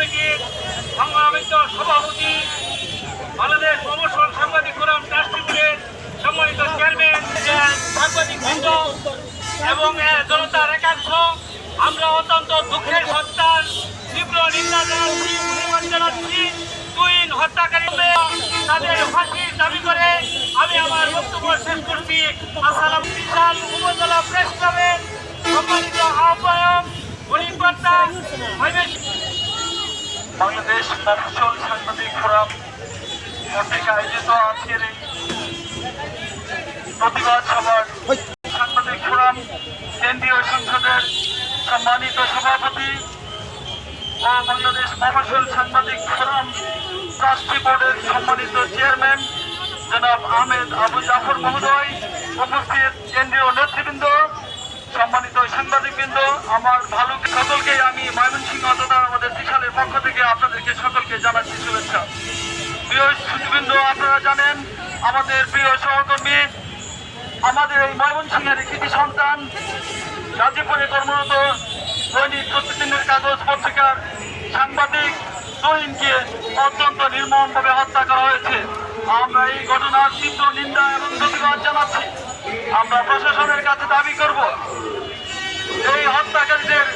কমিটির সংগ্রামিত সভাপতি বাংলাদেশ অবসর সাংবাদিক ফোরাম ট্রাস্টিবোর্ডের সম্মানিত চেয়ারম্যান সাংবাদিক বৃন্দ এবং জনতার একাংশ। আমরা অত্যন্ত দুঃখের সত্তার তীব্র নিন্দা জানাচ্ছি জানাচ্ছি। তুইন হত্যাকারী তাদের ফাঁসির দাবি করে আমি আমার বক্তব্য শেষ করছি। আসসালাম উপজেলা প্রেস ক্লাবের সম্মানিত আহ্বায়ক বাংলাদেশ মফসল সাংবাদিক ফোরাম কর্তৃক আয়োজিত আজকের এই প্রতিবাদ সভার সাংবাদিক ফোরাম কেন্দ্রীয় সংসদের সম্মানিত সভাপতি ও বাংলাদেশ মফসল সাংবাদিক ফোরাম ট্রাস্টি বোর্ডের সম্মানিত চেয়ারম্যান জনাব আহমেদ আবু জাফর মহোদয় উপস্থিত কেন্দ্রীয় নেতৃবৃন্দ, সম্মানিত সাংবাদিকবৃন্দ, আমার ভালো সকলকে আমি ময়মনসিংহ আপনাদেরকে সকলকে জানাচ্ছি শুভেচ্ছা। প্রিয় সুদীবৃন্দ আপনারা জানেন, আমাদের প্রিয় সহকর্মী, আমাদের এই ময়মনসিংহের কৃতি সন্তান, গাজীপুরে কর্মরত দৈনিক প্রতিদিনের কাগজ পত্রিকার সাংবাদিক তহিনকে অত্যন্ত নির্মমভাবে হত্যা করা হয়েছে। আমরা এই ঘটনার তীব্র নিন্দা এবং প্রতিবাদ জানাচ্ছি। আমরা প্রশাসনের কাছে দাবি করব, এই হত্যাকারীদের